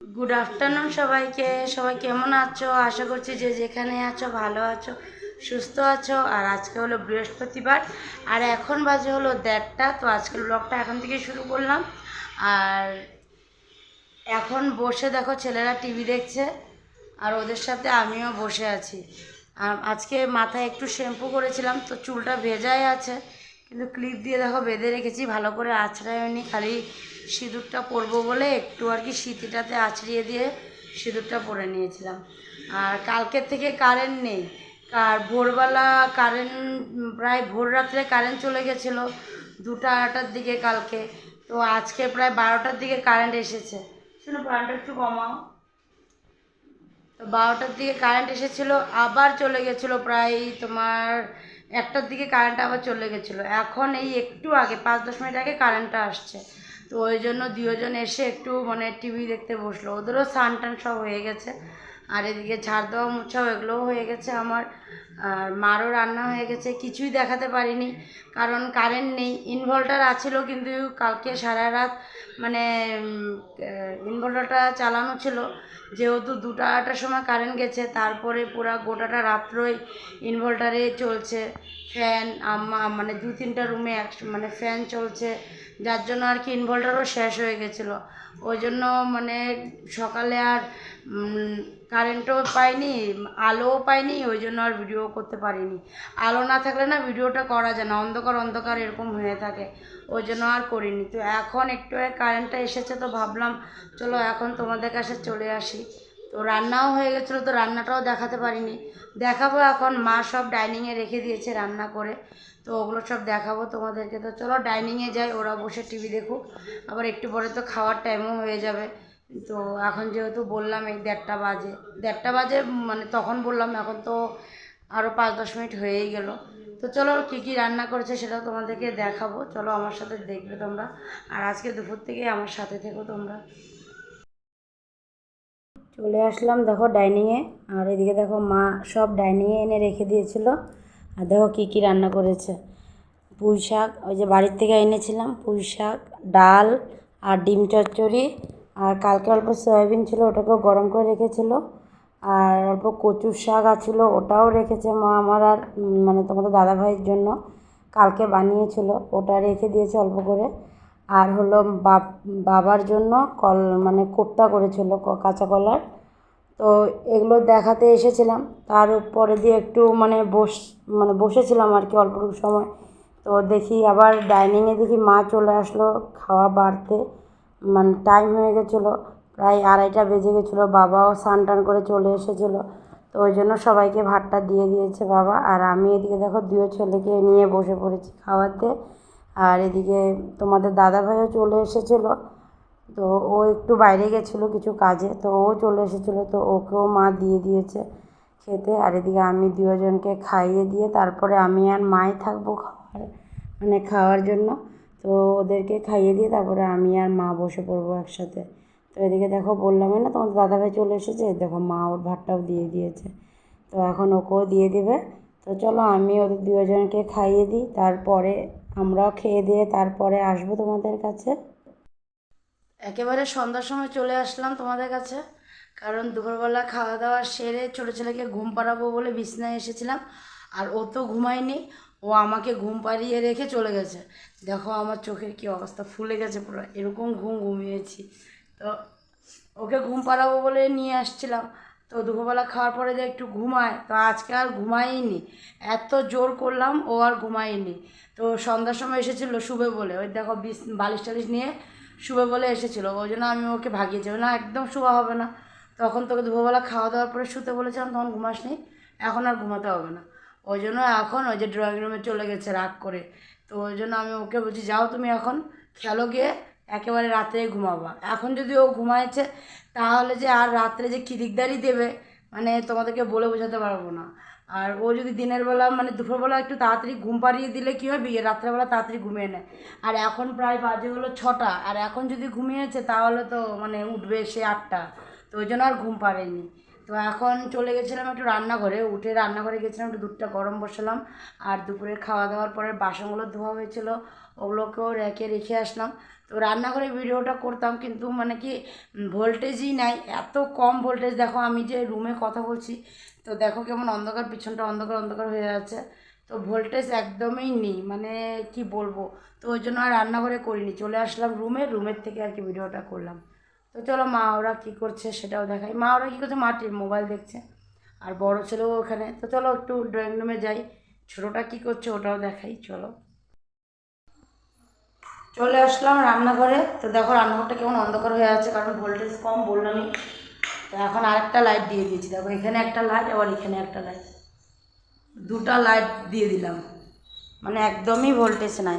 Good afternoon সবাইকে। সবাই কেমন আছো? আশা করছি যে যেখানে আছো, ভালো আছো, সুস্থ আছো। আর আজকে হলো বৃহস্পতিবার। আর এখন বাজে হলো দেড়টা। তো আজকের ব্লগটা এখন থেকে শুরু করলাম। আর এখন বসে দেখো, ছেলেরা টিভি দেখছে। আর ওদের সাথে আমিও বসে আছি। আজকে মাথায় একটু শ্যাম্পু করেছিলাম, তো চুলটা ভেজাই আছে। কিন্তু ক্লিপ দিয়ে দেখো বেঁধে রেখেছি, ভালো করে আছড়ায়নি, খালি সিঁদুরটা পরবো বলে একটু আর কি সিটিটাতে আছড়িয়ে দিয়ে সিঁদুরটা পরে নিয়েছিলাম। আর কালকের থেকে কারেন্ট নেই, আর ভোরবেলা কারেন্ট প্রায় ভোর রাত্রে কারেন্ট চলে গেছিল দুটা আড়াটার দিকে কালকে, তো আজকে প্রায় বারোটার দিকে কারেন্ট এসেছে। শুনো প্রাণটা একটু কমাও। তো বারোটার দিকে কারেন্ট এসেছিল, আবার চলে গেছিল প্রায় তোমার একটার দিকে কারেন্ট আবার চলে গেছিল। এখন এই একটু আগে, পাঁচ দশ মিনিট আগে কারেন্টটা আসছে। তো ওই জন্য দুজন এসে একটু মানে টিভি দেখতে বসল। ওদেরও স্নান টান সব হয়ে গেছে। আর এদিকে ঝাড় দেওয়া মোছাও এগুলোও হয়ে গেছে আমার। আর মারও রান্না হয়ে গেছে, কিছুই দেখাতে পারিনি, কারণ কারেন্ট নেই। ইনভার্টার আছিল কিন্তু কালকে সারা রাত মানে ইনভার্টারটা চালানো ছিল। যেহেতু দুটো আটার সময় কারেন্ট গেছে, তারপরে পুরো গোটাটা রাত্রই ইনভার্টারে চলছে। ফ্যান মানে দু তিনটা রুমে এক মানে ফ্যান চলছে। যার জন্য আর কি ইনভার্টারও শেষ হয়ে গেছিল। ওই জন্য মানে সকালে আর কারেন্টও পাইনি, আলোও পাইনি, ওই জন্য আর ভিডিও করতে পারিনি। আলো না থাকলে না ভিডিওটা করা যায় না, অন্ধকার অন্ধকার এরকম হয়ে থাকে। ওই জন্য আর করিনি। তো এখন একটু কারেন্টটা এসেছে তো ভাবলাম, চলো এখন তোমাদের কাছে চলে আসি। তো রান্নাও হয়ে গেছিল, তো রান্নাটাও দেখাতে পারিনি। দেখাবো এখন, মা সব ডাইনিংয়ে রেখে দিয়েছে রান্না করে, তো ওগুলো সব দেখাবো তোমাদেরকে। তো চলো ডাইনিংয়ে যাই, ওরা বসে টিভি দেখুক। আবার একটু পরে তো খাওয়ার টাইমও হয়ে যাবে। তো এখন যেহেতু বললাম এই দেড়টা বাজে দেড়টা বাজে মানে তখন বললাম, এখন তো আরও পাঁচ দশ মিনিট হয়েই গেল। তো চলো কী কী রান্না করেছে সেটাও তোমাদেরকে দেখাবো। চলো আমার সাথে দেখবে তোমরা। আর আজকে দুপুর থেকে আমার সাথে থেকো তোমরা। চলে আসলাম দেখো ডাইনিংয়ে আর এদিকে দেখো মা সব ডাইনিংয়ে এনে রেখে দিয়েছিল। আর দেখো কী কী রান্না করেছে। পুঁই শাক, ওই যে বাড়ির থেকে এনেছিলাম পুঁই শাক, ডাল আর ডিম চচ্চড়ি। আর কালকে অল্প সয়াবিন ছিল, ওটাকেও গরম করে রেখেছিল। আর অল্প কচুর শাক আছিল, ওটাও রেখেছে মা আমার আর মানে তোমাদের দাদা ভাইয়ের জন্য। কালকে বানিয়েছিল, ওটা রেখে দিয়েছে অল্প করে। আর হলো বাব- বাবার জন্য কল মানে কোপ্তা করেছিল কাঁচা কলার। তো এগুলো দেখাতে এসেছিলাম। তার পরে দিয়ে একটু মানে বস মানে বসেছিলাম আর কি অল্পটুকু সময়। তো দেখি আবার ডাইনিংয়ে দেখি মা চলে আসলো খাওয়া বাড়তে। মানে টাইম হয়ে গেছিল, প্রায় আড়াইটা বেজে গেছিল। বাবাও স্নান টান করে চলে এসেছিল। তো ওই জন্য সবাইকে ভাতটা দিয়ে দিয়েছে বাবা। আর আমি এদিকে দেখো দুই ছেলেকে নিয়ে বসে পড়েছি খাওয়াতে। আর এদিকে তোমাদের দাদা ভাইও চলে এসেছিল। তো ও একটু বাইরে গেছিল কিছু কাজে, তো ও চলে এসেছিল, তো ওকেও মা দিয়ে দিয়েছে খেতে। আর এদিকে আমি দুজনকে খাইয়ে দিয়ে তারপরে আমি আর মাই থাকব খাওয়ার মানে খাওয়ার জন্য। তো ওদেরকে খাইয়ে দিয়ে তারপরে আমি আর মা বসে পড়ব একসাথে। তো এদিকে দেখো বললামই না, তোমাদের দাদাভাই চলে এসেছে, দেখো মা ওর ভাতটাও দিয়ে দিয়েছে। তো এখন ওকেও দিয়ে দিবে। তো চলো আমি ওদের দুজনকে খাইয়ে দিই, তারপরে আমরাও খেয়ে দিয়ে তারপরে আসব তোমাদের কাছে। একেবারে সন্ধ্যার সময় চলে আসলাম তোমাদের কাছে, কারণ দুপুরবেলা খাওয়া দাওয়া সেরে ছোটো ছেলেকে ঘুম পাড়াবো বলে বিছনায় এসেছিলাম, আর ও তো ঘুমায়নি, ও আমাকে ঘুম পাড়িয়ে রেখে চলে গেছে। দেখো আমার চোখের কি অবস্থা, ফুলে গেছে পুরো, এরকম ঘুম ঘুমিয়েছি। তো ওকে ঘুম পাড়াবো বলে নিয়ে আসছিলাম তো দুপুরবেলা খাওয়ার পরে যে একটু ঘুমায়, তো আজকে আর ঘুমাইনি। এত জোর করলাম, ও আর ঘুমাইনি তো সন্ধ্যার সময় এসেছিল শুবে বলে। ওই দেখো বিশ বালিশ টালিশ নিয়ে শুবে বলে এসেছিল। ওই জন্য আমি ওকে ভাগিয়েছি না, একদম শুভা হবে না। তখন তোকে দুপুরবেলা খাওয়া দাওয়ার পরে শুতে বলেছিলাম, তখন ঘুমাসনি। এখন আর ঘুমাতে হবে না। ওই জন্য এখন ওই যে ড্রয়িং রুমে চলে গেছে রাগ করে। তো ওই জন্য আমি ওকে বলছি, যাও তুমি এখন, খেলো গিয়ে, একেবারে রাতে ঘুমাবা। এখন যদি ও ঘুমাইছে তাহলে যে আর রাত্রে যে কিরিকদারি দেবে মানে তোমাদেরকে বলে বোঝাতে পারব না। আর ও যদি দিনের বেলা মানে দুপুরবেলা একটু তাড়াতাড়ি ঘুম পাড়িয়ে দিলে কী হবে রাত্রেবেলা তাড়াতাড়ি ঘুমিয়ে নেয়। আর এখন প্রায় বাজে হলো ছটা। আর এখন যদি ঘুমিয়েছে, তাহলে তো মানে উঠবে সে আটটা। তো ওই জন্য আর ঘুম পাড়েনি। তো এখন চলে গেছিলাম একটু রান্নাঘরে। উঠে রান্নাঘরে গেছিলাম, একটু দুধটা গরম বসালাম। আর দুপুরে খাওয়া দাওয়ার পরে বাসনগুলো ধোয়া হয়েছিল। ওগুলোকেও রেখে রেখে আসলাম। তো রান্নাঘরে ভিডিওটা করতাম, কিন্তু মানে কি ভোল্টেজই নাই। এত কম ভোল্টেজ, দেখো আমি যে রুমে কথা বলছি, তো দেখো কেমন অন্ধকার, পিছনটা অন্ধকার অন্ধকার হয়ে যাচ্ছে। তো ভোল্টেজ একদমই নেই মানে কি বলব। তো ওই জন্য আর রান্নাঘরে করিনি, চলে আসলাম রুমে, রুমের থেকে আর কি ভিডিওটা করলাম। তো চলো মা ওরা কী করছে সেটাও দেখাই। মা ওরা কী করছে, মাটির মোবাইল দেখছে, আর বড় ছেলেও ওখানে। তো চলো একটু ড্রয়িং রুমে যাই, ছোটোটা কী করছে ওটাও দেখাই, চলো। চলে আসলাম রান্নাঘরে। তো দেখো, রান্নাঘরটা কেমন অন্ধকার হয়ে আছে, কারণ ভোল্টেজ কম বললামই। তো এখন আরেকটা লাইট দিয়ে দিয়েছি। দেখো, এখানে একটা লাইট আবার এখানে একটা লাইট দুটা লাইট দিয়ে দিলাম। মানে একদমই ভোল্টেজ নাই।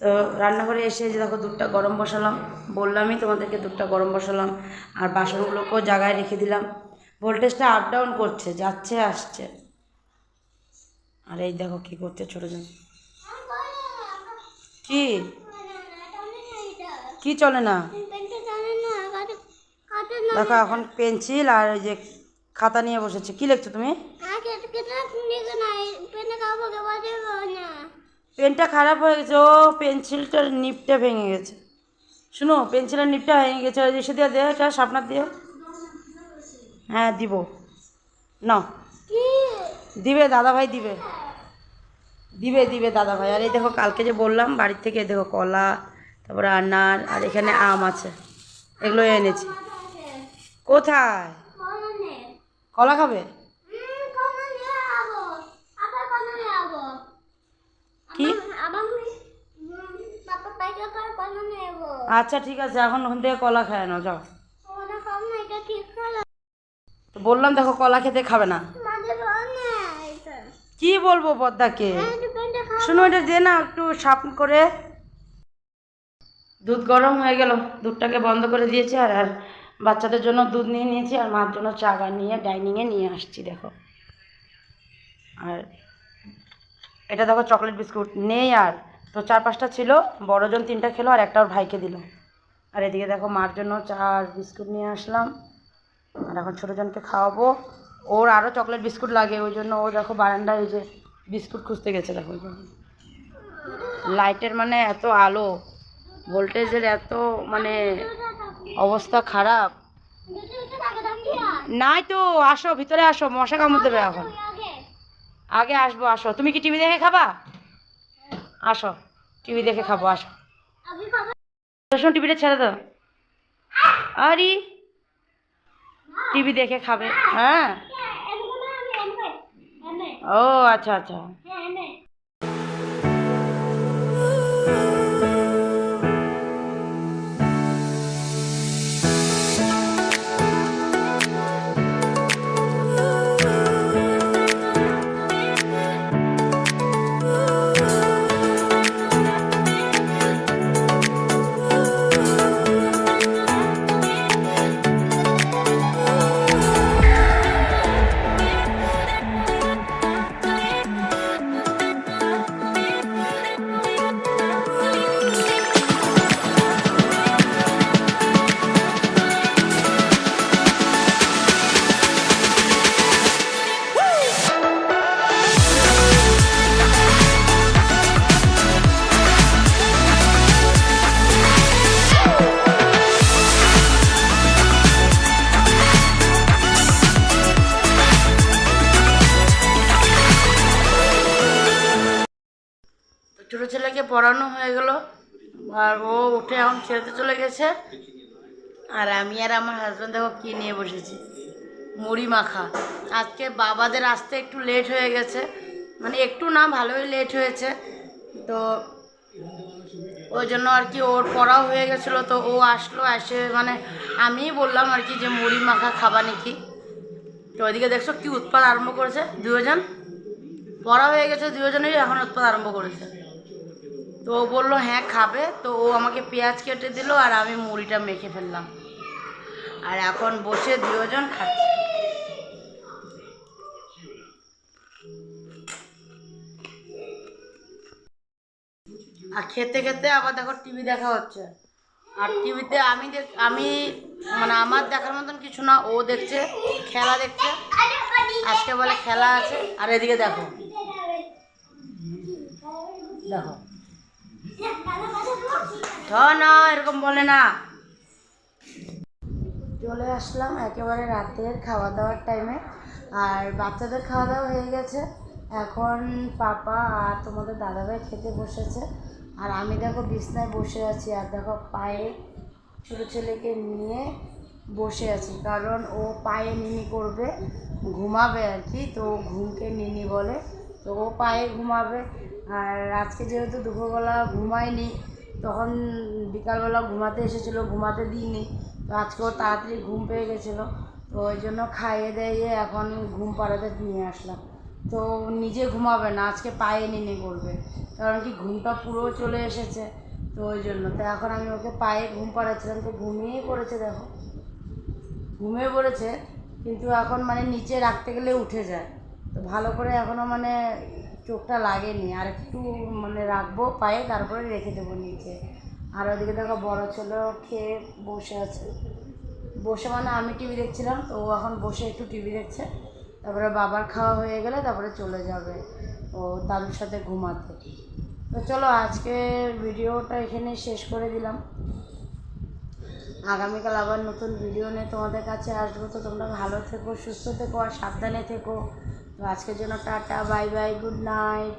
তো রান্নাঘরে এসে যে দেখো, দুধটা গরম বসালাম। বললামই তোমাদেরকে দুধটা গরম বসালাম। আর বাসনগুলোকেও জায়গায় রেখে দিলাম। ভোল্টেজটা আপ ডাউন করছে, যাচ্ছে, আসছে। আর এই দেখো কী করছে ছোটো জন। কি? কি চলে না? দেখো এখন পেন্সিল আর ওই যে খাতা নিয়ে বসেছে। কি লিখছো তুমি? পেনটা খারাপ হয়ে গেছে। ও পেন্সিলটার নিপটা ভেঙে গেছে। শুনো পেন্সিলের নিপটা ভেঙে গেছে। ওই এসে দিয়ে দে এটা সাপনার দিয়ে। হ্যাঁ দিব। না দিবে দাদা ভাই দিবে। দিবে দিবে দাদা ভাই। আর এই দেখো কালকে যে বললাম বাড়ির থেকে দেখো কলা তারপরে আনার আর এখানে আম আছে। এগুলো এনেছি। কোথায়? কলা খাবে? কি? আচ্ছা ঠিক আছে এখন ওখান থেকে কলা খায় না যাও। তো বললাম দেখো কলা খেতে খাবে না। কি বলব পদ্মাকে শুনো, এটা দে না একটু সাপ করে। দুধ গরম হয়ে গেল। দুধটাকে বন্ধ করে দিয়েছি আর আর বাচ্চাদের জন্য দুধ নিয়ে নিয়েছি আর মার জন্য চা নিয়ে ডাইনিংয়ে নিয়ে আসছি, দেখো। আর এটা দেখো চকলেট বিস্কুট। নেই আর। তো চার পাঁচটা ছিল, বড়জন তিনটা খেলো আর একটা ওর ভাইকে দিল। আর এদিকে দেখো মার জন্য চা আর বিস্কুট নিয়ে আসলাম। আর এখন ছোটোজনকে খাওয়াবো। ওর আরও চকলেট বিস্কুট লাগে ওই জন্য ও দেখো বারান্দায় ওই যে বিস্কুট খুঁজতে গেছে দেখো। লাইটের মানে এত আলো ভোল্টেজের এত মানে অবস্থা খারাপ। নাই তো আসো ভিতরে আসো মশা কামড় দেবে এখন। আগে আসব আসো। তুমি কি টিভি দেখে খাবা? আসো টিভি দেখে খাব আসো। টিভিটা ছেড়ে দাও। আরে! টিভি দেখে খাবে। হ্যাঁ। ও আচ্ছা আচ্ছা। হয়ে গেল। আর ও উঠে এখন খেলতে চলে গেছে। আর আমি আর আমার হাজব্যান্ড দেখো কী নিয়ে বসেছি। মুড়ি মাখা। আজকে বাবাদের আসতে একটু লেট হয়ে গেছে। মানে একটু না, ভালোই লেট হয়েছে। তো ওই জন্য আর কি ওর পড়াও হয়ে গেছিল। তো ও আসলো, এসে মানে আমিই বললাম আর কি যে মুড়ি মাখা খাবা নাকি? তো ওইদিকে দেখছ কি উৎপাদ আরম্ভ করেছে? দুজন পড়া হয়ে গেছে দুজনেরই এখন উৎপাদ আরম্ভ করেছে। তো ও বলল হ্যাঁ খাবে। তো ও আমাকে পেঁয়াজ কেটে দিল আর আমি মুড়িটা মেখে ফেললাম। আর এখন বসে দুজন খাচ্ছে। আর খেতে খেতে আবার দেখো টিভি দেখা হচ্ছে। আর টিভিতে আমি দেখ, আমি মানে আমার দেখার মতন কিছু না, ও দেখছে, খেলা দেখছে। আজকে বলে খেলা আছে। আর এদিকে দেখো। দেখো। না এরকম বলে না। চলে আসলাম একেবারে রাতের খাওয়া দাওয়ার টাইমে আর বাচ্চাদের খাওয়া দাওয়া হয়ে গেছে। এখন পাপা আর তোমাদের দাদাভাই খেতে বসেছে। আর আমি দেখো বিছনায় বসে আছি। আর দেখো পায়ে ছোটো ছেলেকে নিয়ে বসে আছি। কারণ ও পায়ে নিনি করবে, ঘুমাবে আর কি। তো ঘুমকে নিনি বলে। তো ও পায়ে ঘুমাবে। আর আজকে যেহেতু দুপুরবেলা ঘুমায়নি তখন বিকালবেলা ঘুমাতে এসেছিল, ঘুমাতে দিইনি। তো আজকেও তাড়াতাড়ি ঘুম পেয়ে গেছিল। তো ওই জন্য খাইয়ে দিয়ে এখন ঘুম পাড়াতে নিয়ে আসলাম। তো নিজে ঘুমাবে না, আজকে পায়ে নিনি করবে কারণ কি ঘুমটা পুরো চলে এসেছে, তো ওই জন্য। তো এখন আমি ওকে পায়ে ঘুম পাড়াচ্ছিলাম, তো ঘুমিয়েই পড়েছে দেখো। ঘুমিয়ে পড়েছে, কিন্তু এখন মানে নিচে রাখতে গেলে উঠে যায়। তো ভালো করে এখনও মানে চোখটা লাগেনি, আর একটু মানে রাখব পায়ে, তারপরে রেখে দেবো নিচে। আর ওদিকে দেখো বড়ো ছেলেও খেয়ে বসে আছে। বসে মানে আমি টিভি দেখছিলাম, তো ও এখন বসে একটু টিভি দেখছে। তারপরে বাবার খাওয়া হয়ে গেলে তারপরে চলে যাবে, ও দাদুর সাথে ঘুমাতে। তো চলো আজকে ভিডিওটা এখানে শেষ করে দিলাম। আগামীকাল আবার নতুন ভিডিও নিয়ে তোমাদের কাছে আসব, তো তোমরা ভালো থেকো, সুস্থ থেকো, আর সাবধানে থেকো। তো আজকের জন্য tata bye bye good night.